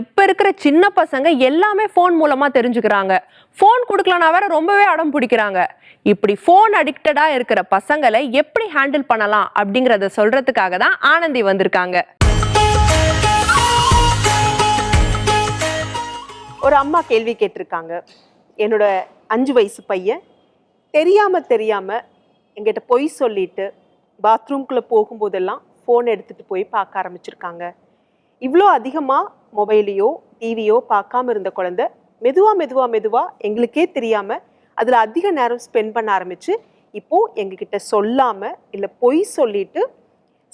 இப்போ இருக்கிற சின்ன பசங்க எல்லாமே ஃபோன் மூலமாக தெரிஞ்சுக்கிறாங்க. ஃபோன் கொடுக்கலனா வேற ரொம்பவே அடம் பிடிக்கிறாங்க. இப்படி ஃபோன் அடிக்டடாக இருக்கிற பசங்களை எப்படி ஹேண்டில் பண்ணலாம் அப்படிங்கிறத சொல்கிறதுக்காக தான் ஆனந்தி வந்திருக்காங்க. ஒரு அம்மா கேள்வி கேட்டிருக்காங்க. என்னோட அஞ்சு வயசு பையன். தெரியாமல் தெரியாமல் எங்கிட்ட பொய் சொல்லிட்டு பாத்ரூம்குள்ளே போகும்போதெல்லாம் ஃபோன் எடுத்துகிட்டு போய் பார்க்க ஆரம்பிச்சிருக்காங்க. இவ்வளோ அதிகமாக மொபைலையோ டிவியோ பார்க்காம இருந்த குழந்தை மெதுவா மெதுவா மெதுவா எங்களுக்கே தெரியாம அதில் அதிக நேரம் ஸ்பெண்ட் பண்ண ஆரம்பிச்சு இப்போ எங்ககிட்ட சொல்லாம இல்லை பொய் சொல்லிட்டு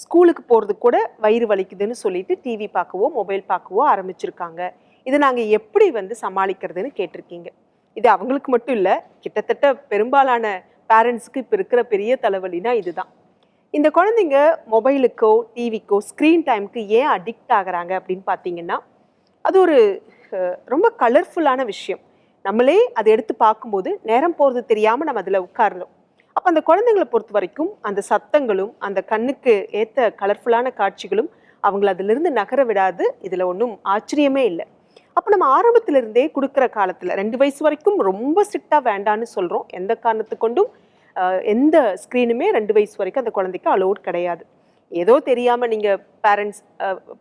ஸ்கூலுக்கு போகிறது கூட வயிறு வலிக்குதுன்னு சொல்லிட்டு டிவி பார்க்கவோ மொபைல் பார்க்கவோ ஆரம்பிச்சிருக்காங்க. இதை நாங்கள் எப்படி வந்து சமாளிக்கிறதுன்னு கேட்டிருக்கீங்க. இது அவங்களுக்கு மட்டும் இல்லை கிட்டத்தட்ட பெரும்பாலான பேரண்ட்ஸ்க்கு இப்போ இருக்கிற பெரிய தலைவலினா இதுதான். இந்த குழந்தைங்க மொபைலுக்கோ டிவிக்கோ ஸ்க்ரீன் டைமுக்கு ஏன் அடிக்ட் ஆகுறாங்க அப்படின்னு பார்த்தீங்கன்னா அது ஒரு ரொம்ப கலர்ஃபுல்லான விஷயம். நம்மளே அதை எடுத்து பார்க்கும்போது நேரம் போகிறது தெரியாமல் நம்ம அதில் உட்காரணும். அப்போ அந்த குழந்தைங்களை பொறுத்த வரைக்கும் அந்த சத்தங்களும் அந்த கண்ணுக்கு ஏற்ற கலர்ஃபுல்லான காட்சிகளும் அவங்கள அதிலிருந்து நகர விடாது. இதில் ஒன்றும் ஆச்சரியமே இல்லை. அப்போ நம்ம ஆரம்பத்திலிருந்தே கொடுக்குற காலத்தில் ரெண்டு வயசு வரைக்கும் ரொம்ப ஸ்ட்ரிக்டாக வேண்டான்னு சொல்கிறோம் எந்த காரணத்து கொண்டும் எந்த ஸ்க்ரீனுமே ரெண்டு வயசு வரைக்கும் அந்த குழந்தைக்கு அலோட் கிடையாது. ஏதோ தெரியாமல் நீங்கள் பேரண்ட்ஸ்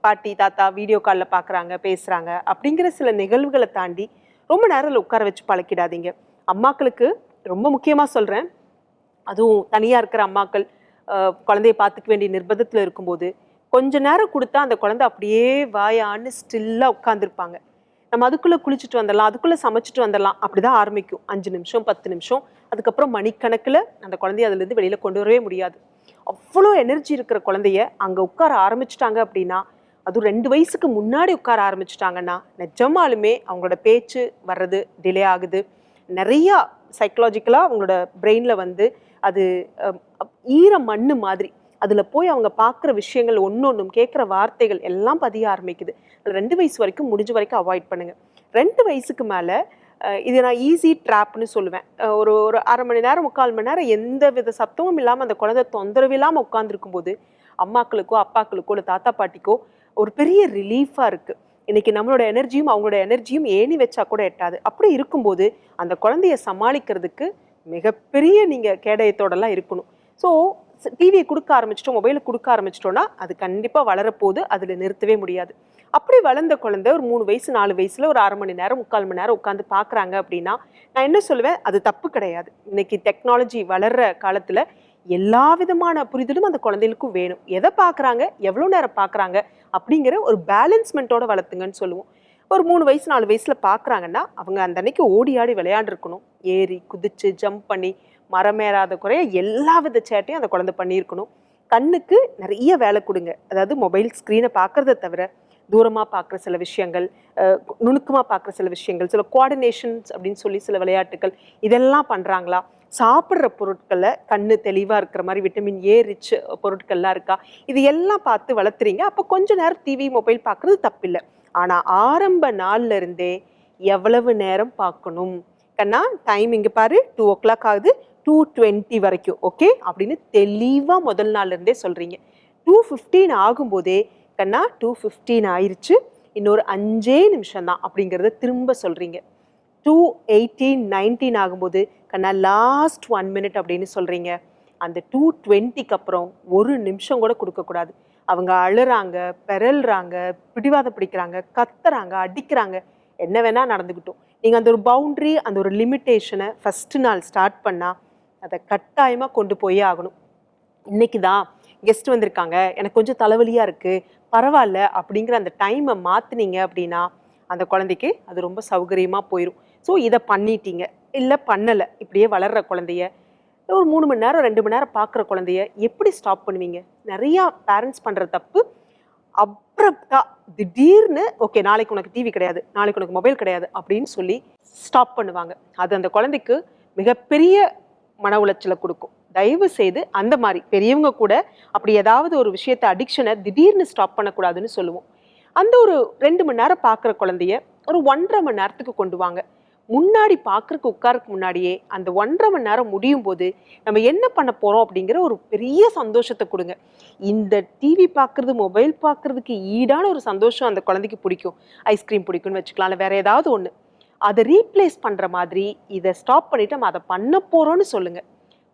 பாட்டி தாத்தா வீடியோ காலில் பார்க்குறாங்க பேசுகிறாங்க அப்படிங்கிற சில நிகழ்வுகளை தாண்டி ரொம்ப நேரம் உட்கார வச்சு பழக்கிடாதீங்க. அம்மாக்களுக்கு ரொம்ப முக்கியமாக சொல்கிறேன் அதுவும் தனியாக இருக்கிற அம்மாக்கள் குழந்தையை குழந்தைய பார்த்துக்க வேண்டிய நிர்பந்தத்தில் இருக்கும்போது கொஞ்ச நேரம் கொடுத்தா அந்த குழந்தை அப்படியே வாயான்னு ஸ்டில்லாக உட்காந்துருப்பாங்க நம்ம அதுக்குள்ளே குளிச்சுட்டு வந்துடலாம் அதுக்குள்ளே சமைச்சிட்டு வந்துடலாம். அப்படி தான் ஆரம்பிக்கும். அஞ்சு நிமிஷம் பத்து நிமிஷம் அதுக்கப்புறம் மணிக்கணக்கில் அந்த குழந்தைய அதுலேருந்து வெளியில் கொண்டு வரவே முடியாது. அவ்வளோ எனர்ஜி இருக்கிற குழந்தைய அங்கே உட்கார ஆரம்பிச்சிட்டாங்க அப்படின்னா அதுவும் ரெண்டு வயசுக்கு முன்னாடி உட்கார ஆரம்பிச்சிட்டாங்கன்னா நிஜமாலுமே அவங்களோட பேச்சு வர்றது டிலே ஆகுது. நிறையா சைக்கலாஜிக்கலாக அவங்களோட பிரெயினில் வந்து அது ஈர மண்ணு மாதிரி. அதில் போய் அவங்க பார்க்குற விஷயங்கள் ஒன்று ஒன்றும் கேட்குற வார்த்தைகள் எல்லாம் பதிய ஆரம்பிக்குது. ரெண்டு வயசு வரைக்கும் முடிஞ்ச வரைக்கும் அவாய்ட் பண்ணுங்கள் ரெண்டு வயசுக்கு மேலே இது நான் ஈஸி ட்ராப்னு சொல்லுவேன். ஒரு ஒரு அரை மணி நேரம் முக்கால் மணி நேரம் எந்த வித சத்தமும் இல்லாமல் அந்த குழந்தை தொந்தரவு இல்லாமல் உட்காந்துருக்கும் போது அம்மாக்களுக்கோ அப்பாக்களுக்கோ இல்லை தாத்தா பாட்டிக்கோ ஒரு பெரிய ரிலீஃபாக இருக்குது இன்னைக்கு நம்மளோட எனர்ஜியும் அவங்களோட எனர்ஜியும் ஏணி வச்சா கூட எட்டாது. அப்படி இருக்கும்போது அந்த குழந்தைய சமாளிக்கிறதுக்கு மிகப்பெரிய நீங்கள் கேடயத்தோடலாம் இருக்கணும். ஸோ டிவியை கொடுக்க ஆரம்பிச்சிட்டோம் மொபைலை கொடுக்க ஆரம்பிச்சிட்டோம்னா அது கண்டிப்பாக வளரப்போகுது அதில் நிறுத்தவே முடியாது. அப்படி வளர்ந்த குழந்தை ஒரு மூணு வயசு நாலு வயசில் ஒரு அரை மணி நேரம் முக்கால் மணி நேரம் உட்காந்து பார்க்குறாங்க அப்படின்னா நான் என்ன சொல்லுவேன்? அது தப்பு கிடையாது. இன்னைக்கு டெக்னாலஜி வளர்ற காலத்தில் எல்லா விதமான புரிதலும் அந்த குழந்தைகளுக்கும் வேணும். எதை பார்க்குறாங்க? எவ்வளோ நேரம் பார்க்குறாங்க? அப்படிங்கிற ஒரு பேலன்ஸ்மெண்ட்டோட வளர்த்துங்கன்னு சொல்லுவோம். ஒரு மூணு வயசு நாலு வயசில் பார்க்குறாங்கன்னா அவங்க அந்த அன்னைக்கு ஓடி ஆடி விளையாண்டுருக்கணும். ஏறி குதிச்சு ஜம்ப் பண்ணி மரமேறாத குறைய எல்லா வித சேட்டையும் அந்த குழந்தை பண்ணியிருக்கணும். கண்ணுக்கு நிறைய வேலை கொடுங்க. அதாவது மொபைல் ஸ்க்ரீனை பார்க்கறத தவிர தூரமாக பார்க்குற சில விஷயங்கள் நுணுக்கமாக பார்க்குற சில விஷயங்கள் சில கோஆர்டினேஷன்ஸ் அப்படின்னு சொல்லி சில விளையாட்டுகள் இதெல்லாம் பண்ணுறாங்களா சாப்பிட்ற பொருட்களை கண்ணு தெளிவாக இருக்கிற மாதிரி விட்டமின் ஏ ரிச் பொருட்கள்லாம் இருக்கா? இது எல்லாம் பார்த்து வளர்த்துறீங்க. அப்போ கொஞ்ச நேரம் டிவி மொபைல் பார்க்குறது தப்பில்லை. ஆனால் ஆரம்ப நாள்ல இருந்தே எவ்வளவு நேரம் பார்க்கணும்? கண்ணா டைம் இங்கே பாரு டூ ஓ கிளாக் ஆகுது. டூ டுவெண்ட்டி வரைக்கும் ஓகே அப்படின்னு தெளிவாக முதல் நாள்லேருந்தே சொல்கிறீங்க டூ ஃபிஃப்டீன் ஆகும்போதே கண்ணா டூ ஃபிஃப்டீன் ஆயிடுச்சு இன்னொரு அஞ்சே நிமிஷம் தான் அப்படிங்கிறத திரும்ப சொல்கிறீங்க டூ எயிட்டீன் நைன்டீன் ஆகும்போது கண்ணா லாஸ்ட் ஒன் மினிட் அப்படின்னு சொல்கிறீங்க அந்த டூ டுவெண்ட்டிக்கு அப்புறம் ஒரு நிமிஷம் கூட கொடுக்கக்கூடாது. அவங்க அழுறாங்க பெறல்றாங்க பிடிவாதம் பிடிக்கிறாங்க கத்துறாங்க அடிக்கிறாங்க. என்ன வேணால் நடந்துக்கிட்டோம் நீங்கள் அந்த ஒரு பவுண்ட்ரி அந்த ஒரு லிமிட்டேஷனை ஃபஸ்ட்டு நாள் ஸ்டார்ட் பண்ணால் அதை கட்டாயமாக கொண்டு போயே ஆகணும். இன்னைக்கு தான் கெஸ்ட் வந்திருக்காங்க. எனக்கு கொஞ்சம் தலைவலியாக இருக்குது பரவாயில்ல அப்படிங்கிற அந்த டைமை மாற்றுனீங்க அப்படின்னா அந்த குழந்தைக்கு அது ரொம்ப சௌகரியமாக போயிடும் ஸோ இதை பண்ணிட்டீங்க. இல்லை பண்ணலை. இப்படியே வளர்கிற குழந்தைய ஒரு மூணு மணி நேரம் ரெண்டு மணி நேரம் பார்க்குற குழந்தைய எப்படி ஸ்டாப் பண்ணுவீங்க? நிறையா பேரண்ட்ஸ் பண்ணுற தப்பு அப்ரப்டா திடீர்னு ஓகே நாளைக்கு உனக்கு டிவி கிடையாது நாளைக்கு உனக்கு மொபைல் கிடையாது அப்படின்னு சொல்லி ஸ்டாப் பண்ணுவாங்க. அது அந்த குழந்தைக்கு மிகப்பெரிய மன உளைச்சலை கொடுக்கும். தயவு செய்து அந்த மாதிரி பெரியவங்க கூட அப்படி ஏதாவது ஒரு விஷயத்தை அடிக்ஷனை திடீர்னு ஸ்டாப் பண்ணக்கூடாதுன்னு சொல்லுவோம். அந்த ஒரு ரெண்டு மணி நேரம் பார்க்குற குழந்தைய ஒரு ஒன்றரை மணி நேரத்துக்கு கொண்டு வாங்க. முன்னாடி பார்க்கறக்கு உட்காருக்கு முன்னாடியே அந்த ஒன்றரை மணி நேரம் முடியும் போது நம்ம என்ன பண்ண போகிறோம் அப்படிங்கிற ஒரு பெரிய சந்தோஷத்தை கொடுங்க. இந்த டிவி பார்க்குறது மொபைல் பார்க்குறதுக்கு ஈடான ஒரு சந்தோஷம் அந்த குழந்தைக்கு பிடிக்கும். ஐஸ்கிரீம் பிடிக்கும்னு வச்சுக்கலாம் இல்லை வேற ஏதாவது ஒன்று அதை ரீப்ளேஸ் பண்ணுற மாதிரி இதை ஸ்டாப் பண்ணிவிட்டு நம்ம அதை பண்ண போகிறோன்னு சொல்லுங்கள்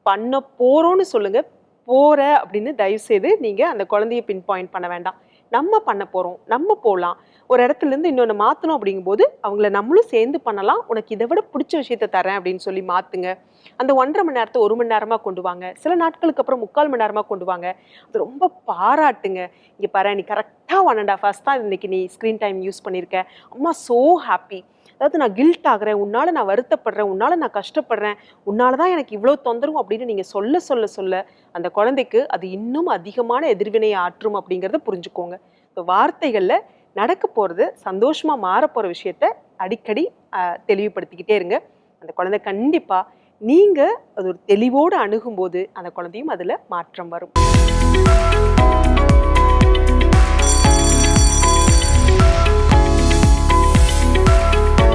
பண்ண போகிறோன்னு சொல்லுங்கள் போகிற அப்படின்னு தயவு செய்து அந்த குழந்தைய பின் பாயிண்ட் பண்ண வேண்டாம். நம்ம பண்ண போகிறோம் நம்ம போகலாம் ஒரு இடத்துல இருந்து இன்னொன்று மாற்றணும் அப்படிங்கும்போது அவங்கள நம்மளும் சேர்ந்து பண்ணலாம். உனக்கு இதை விட பிடிச்ச விஷயத்த தரேன் அப்படின்னு சொல்லி மாற்றுங்க அந்த ஒன்றரை மணி நேரத்தை ஒரு மணி நேரமாக கொண்டு வாங்க. சில நாட்களுக்கு அப்புறம் முக்கால் மணி நேரமாக கொண்டு வாங்க. அது ரொம்ப பாராட்டுங்க. இங்கே பாரு நீ கரெக்டாக ஒன் அண்ட் ஹாஃப் ஹவர்ஸ் தான் இன்னைக்கு நீ ஸ்க்ரீன் டைம் யூஸ் பண்ணியிருக்க அம்மா ஸோ ஹாப்பி அதாவது நான் கில்ட் ஆகிறேன் உன்னால நான் வருத்தப்படுறேன் உன்னால நான் கஷ்டப்படுறேன் உன்னால தான் எனக்கு இவ்வளோ தொந்தரவு அப்படின்னு நீங்கள் சொல்ல சொல்ல சொல்ல அந்த குழந்தைக்கு அது இன்னும் அதிகமான எதிர்வினையை ஆற்றும் அப்படிங்கிறத புரிஞ்சுக்கோங்க. இப்போ வார்த்தைகளில் நடக்க போகிறது சந்தோஷமாக மாற போகிற விஷயத்த அடிக்கடி தெளிவுபடுத்திக்கிட்டே இருங்க. அந்த குழந்தை கண்டிப்பாக நீங்கள் அது ஒரு தெளிவோடு அணுகும்போது அந்த குழந்தையும் அதில் மாற்றம் வரும்.